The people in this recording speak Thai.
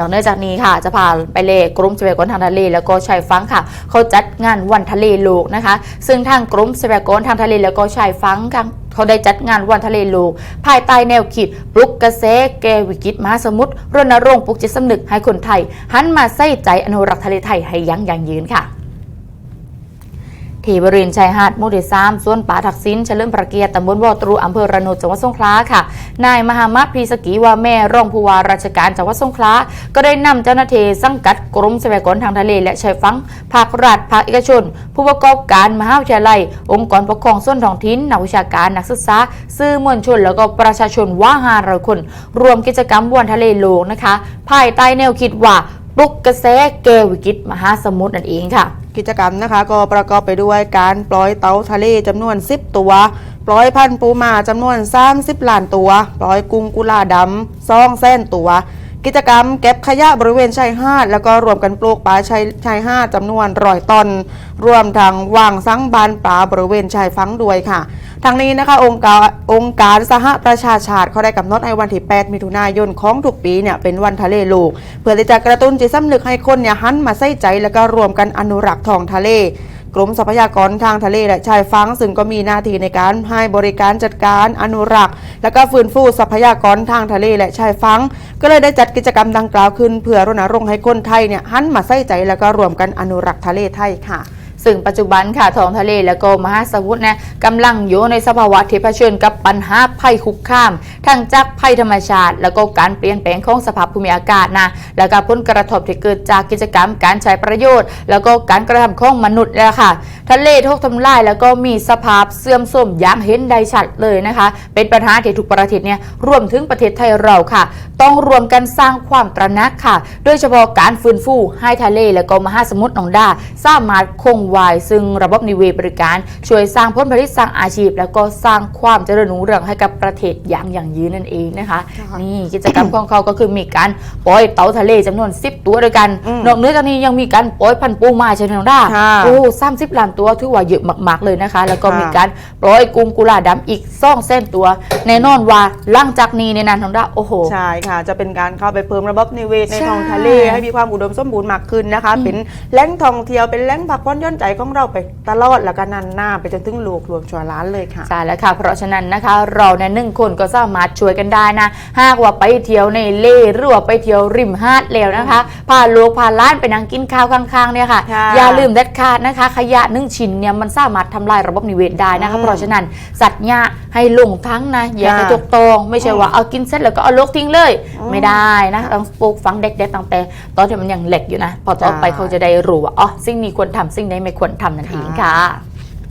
นอกเหนือจากนี้ค่ะจะพาไปเลกรมทรัพยากรทางทะเล แล้วก็ชายฝั่งค่ะ เขาจัดงานวันทะเลโลกนะคะ ซึ่งทางกรมทรัพยากรทางทะเลแล้วก็ชายฝั่งค่ะเขาได้จัดงานวันทะเลโลก ภายใต้แนวคิดปลุกกระแสแก้วิกฤตมหาสมุทรรณรงค์ปลุกจิตสำนึกให้คนไทย หันมาใส่ใจอนุรักษ์ทะเลไทยให้ยั่งยืนค่ะ ที่บริเวณชายหาดมุทิสามส่วนป่าทักษิณเฉลิมพระเกียรติตำบลบ่อตรูอำเภอระโนดจังหวัดสงขลาค่ะ นายมหามัดพรีสกีว่าแม่รองผู้ว่าราชการจังหวัดสงขลาก็ได้นำเจ้าหน้าที่สังกัดกรมทรัพยากรทางทะเล และชายฝั่งภาครัฐภาคเอกชน ผู้ประกอบการมหาวิทยาลัย องค์กรปกครองส่วนท้องถิ่นนักวิชาการนักศึกษา สื่อมวลชน แล้วก็ประชาชนว่าหาร้อยคน รวมกิจกรรมวันทะเลโลกนะคะ ภายใต้แนวคิดว่าปลุกกระแสแก้วิกฤตมหาสมุทรนั่นเองค่ะ กิจกรรมนะคะ ก็ประกอบไปด้วยการปล่อยเต่าทะเลจำนวน 10 ตัว ปล่อยพันธุ์ปูมาจำนวน 30ล้านตัว ปล่อยกุ้งกุลาดำซองแส้นตัว กิจกรรมเก็บขยะบริเวณชายหาด แล้วก็รวมกันปลูกป่าชายชายหาดจำนวนร้อยต้นรวมทั้งวางสังบานป่าบริเวณชายฝั่งด้วยค่ะทางนี้นะคะองค์การองค์การสหประชาชาติเขาได้กำหนดให้วันที่ 8 มิถุนายนของทุกปีเนี่ยเป็นวันทะเลโลก เพื่อที่จะกระตุ้นจิตสำนึกให้คนเนี่ยหันมาใส่ใจแล้วก็รวมกันอนุรักษ์ท้องทะเล กรมทรัพยากรทางทะเลและชายฝั่งซึ่งก็มีหน้าที่ในการให้บริการจัดการอนุรักษ์ และก็ฟื้นฟูทรัพยากรทางทะเลและชายฝั่งก็เลยได้จัดกิจกรรมดังกล่าวขึ้นเพื่อรณรงค์ให้คนไทยเนี่ยหันมาใส่ใจแล้วก็รวมกันอนุรักษ์ทะเลไทยค่ะ ซึ่งปัจจุบันค่ะท้องทะเลและก็มหาสมุทรนะกำลังอยู่ในสภาวะที่เผชิญกับปัญหาภัยคุกคาม ทั้งจากภัยธรรมชาติ แล้วก็การเปลี่ยนแปลงของสภาพภูมิอากาศนะแล้วก็ผลกระทบที่เกิดจากกิจกรรมการใช้ประโยชน์ แล้วก็การกระทำของมนุษย์แหละค่ะ ทะเลทุกทำลายแล้วก็มีสภาพเสื่อมโทรมอย่างเห็นได้ชัดเลยนะคะ เป็นปัญหาที่ทุกประเทศเนี่ยรวมถึงประเทศไทยเราค่ะ ต้องรวมกันสร้างความตระหนักค่ะ โดยเฉพาะการฟื้นฟูให้ทะเลและก็มหาสมุทรหนองดาสามารถคงไว้ซึ่งระบบนิเวศบริการ ช่วยสร้างผลผลิตสร้างอาชีพ แล้วก็สร้างความเจริญรุ่งเรืองให้กับประเทศอย่างอย่างยืนนั่นเองนะคะค่ะนี่กิจกรรมของเขาก็คือมีการปล่อยเต่าทะเลจำนวน 10 ตัวด้วยกันอืมนอกเหนือจากนี้ยังมีการปล่อยพันธุ์ปูมาเช่นเดียวกันค่ะโอ้สามสิบล้านตัวถือว่าเยอะมากๆเลยนะคะ แล้วก็ค่ะมีการปล่อยกุ้งกุลาดำอีกซ่องเส้นตัวแน่นอนว่าหลังจากนี้ในยนันทองด้าโอ้โหใช่ค่ะจะเป็นการเข้าไปเพิ่มระบบนิเวศในใช่ท้องทะเลให้มีความอุดมสมบูรณ์มากขึ้นนะคะ เป็นแหล่งท่องเที่ยวเป็นแหล่งพักผ่อนหย่อนใจของเราไปตลอดแล้วก็นานหน้าไปจนถึงลูกรวมชัวล้านเลยค่ะใช่แล้วค่ะ เพราะฉะนั้นนะคะ เราเนี่ยหนึ่งคนก็สามารถช่วยกันได้นะหากว่าไปเที่ยวในเล่หรือว่าไปเที่ยวริมหาดแล้วนะคะพาลูกพาล้านไปนั่งกินข้าวข้างๆเนี่ยค่ะค่ะอย่าลืมเด็ดขาดนะคะ ขยะหนึ่งชิ้นเนี่ยมันสามารถทำลายระบบนิเวศได้นะคะอืมเพราะฉะนั้นสัตว์เนี่ยให้ลงทั้งนะอย่าให้ค่ะตกตองไม่ใช่ว่าเอากินเสร็จแล้วก็เอาลกทิ้งเลยอืมไม่ได้นะต้องปลูกฝังเด็กๆตั้งแต่ตอนที่มันยังเล็กอยู่นะ พอโตไปค่ะเขาจะได้รู้ว่าอ๋อสิ่งนี้ควรทำสิ่งนี้ไม่ควรทำนั่นเองค่ะ